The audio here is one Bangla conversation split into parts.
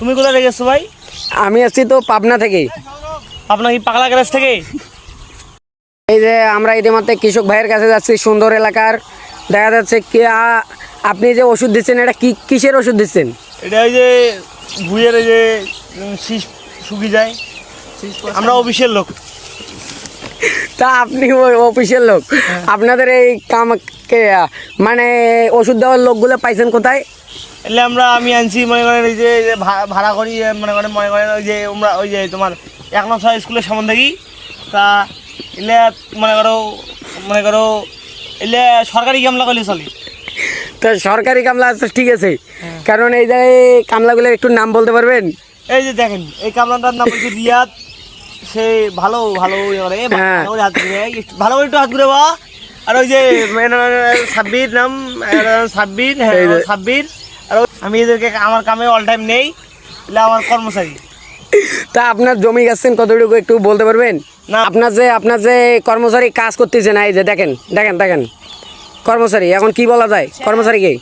তুমি কোথায় থেকে এসছো ভাই? আমি আসছি তো পাবনা থেকে। আপনার কি পাগলা গ্যারেজ থেকে? এই যে আমরা ইতিমধ্যে কৃষক ভাইয়ের কাছে যাচ্ছি সুন্দর এলাকার। দেখা যাচ্ছে কি আপনি যে ওষুধ দিচ্ছেন এটা কি কিসের ওষুধ দিচ্ছেন? এটা ওই যে ভুঁইয়ের ওই যে শীষ শুকিয়ে যায়। আমরা অফিসের লোক। তা আপনি ওই অফিসের লোক। আপনাদের এই কাম কে- মানে ওষুধ দেওয়ার লোকগুলো পাইছেন কোথায়? এলে আমরা আমি আনছি মনে করেন এই যে ভাড়া করি মনে করেন মনে করেন ওই যে আমরা ওই যে তোমার এক নয় ছয় স্কুলের সামনে থাকি তা এলে মনে করো মনে করো এলে সরকারি কামলা করলে চলে। তো সরকারি কামলা আছে ঠিক আছে কারণ এই যে কামলাগুলোর একটু নাম বলতে পারবেন? এই যে দেখেন এই কামলাটার নাম হচ্ছে রিয়াদ সে ভালো ভালো ইয়ে হ্যাঁ। হাত ঘুরে ভালো করে একটু হাত ঘুরে বা আর ওই যে সাব্বির নাম সাব্বির হ্যাঁ সাব্বির। ওই- আমি এদেরকে আমার কামে অল টাইম নেই আমার কর্মচারী। তা আপনার জমি গেছেন কতটুকু একটু বলতে পারবেন? না। আপনার যে আপনার যে কর্মচারী কাজ করতেছে না এই যে দেখেন দেখেন দেখেন। কর্মচারী এখন কি বলা যায়? কর্মচারীকে।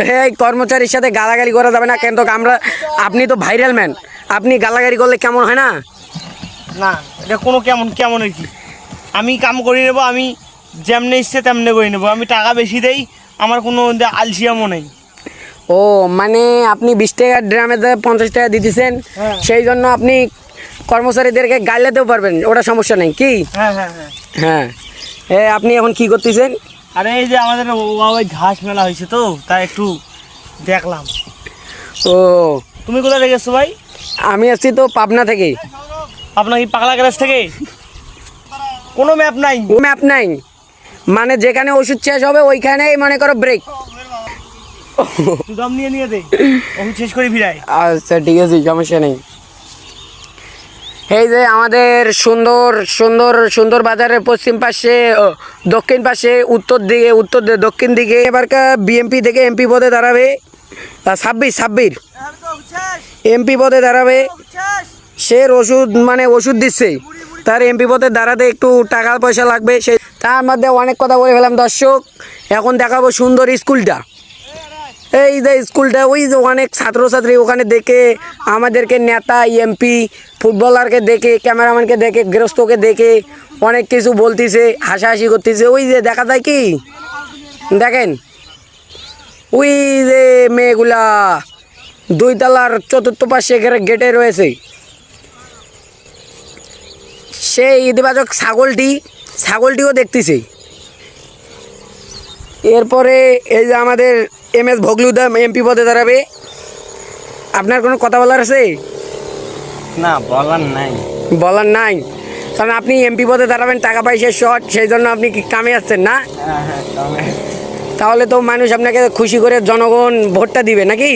হ্যাঁ কর্মচারীর সাথে গালাগালি করা যাবে না কিন্তু আমরা আপনি তো ভাইরাল ম্যান আপনি গালাগালি করলে কেমন হয় না? না এটা কোনো কেমন কেমন কি আমি কাম করে নেব আমি যেমনে ইচ্ছে তেমনে করে নেব। আমি টাকা বেশি দেই আমার কোনো আলসিয়ামও নেই। ও মানে আপনি বিশ টাকার ড্রামে পঞ্চাশ টাকা দিতেছেন হ্যাঁ। সেই জন্য আপনি কর্মচারীদেরকে গাইলেতেও পারবেন ওটা সমস্যা নেই কি? হ্যাঁ হ্যাঁ হ্যাঁ। হ্যাঁ। এ আপনি এখন কি করতেছেন? আরে এই যে আমাদের ওই ঘাস মেলা হয়েছে তো তাই একটু দেখলাম। ও। তুমি কোথায় থেকে এসছো ভাই? আমি আসছি তো পাবনা থেকে। আপনার কি পাগলা গ্যারেজ থেকে? কোনো ম্যাপ নাই। ও ম্যাপ নাই। মানে যেখানে ওষুধ শেষ হবে ওইখানেই মনে করো ব্রেক দম নিয়ে নিয়ে দে। ওষুধ শেষ করে ফিরাই আচ্ছা ঠিক আছে সমস্যা নেই। এই যে আমাদের সুন্দর সুন্দর সুন্দর বাজারের পশ্চিম পাশে ও, দক্ষিণ পাশে উত্তর দিকে উত্তর দক্ষিণ দিকে এবারকার বিএমপি থেকে এমপি পদে দাঁড়াবে। ছাব্বিশ ছাব্বিশ। এমপি পদে দাঁড়াবে। সে ওষুধ মানে ওষুধ দিচ্ছে। তার এমপি পথে দাঁড়াতে একটু টাকা পয়সা লাগবে সে তার মধ্যে অনেক কথা বলে ফেলাম দর্শক। এখন দেখাবো সুন্দর স্কুলটা। এই যে স্কুলটা, ওই যে অনেক ছাত্রছাত্রী ওখানে দেখে, আমাদেরকে নেতা এমপি ফুটবলারকে দেখে, ক্যামেরাম্যানকে দেখে, গৃহস্থকে দেখে অনেক কিছু বলতেছে, হাসাহাসি করতেছে। ওই যে দেখা যায় কি? দেখেন, ওই যে মেয়েগুলা দুই তলার চতুর্থ পাশে গেটে রয়েছে। সেই ইতিবাচক ছাগলটি ছাগলটিও দেখতেছে। এরপরে এই যে আমাদের এম এস ভগলুদাম এমপি পদে দাঁড়াবে। আপনার কোনো কথা বলার আছে? না বলার নাই। বলার নাই। কারণ আপনি এমপি পদে দাঁড়াবেন টাকা পয়সা শর্ট সেই জন্য আপনি কি কামে আসছেন না? হ্যাঁ হ্যাঁ তাহলে তো মানুষ আপনাকে খুশি করে জনগণ ভোটটা দিবে নাকি?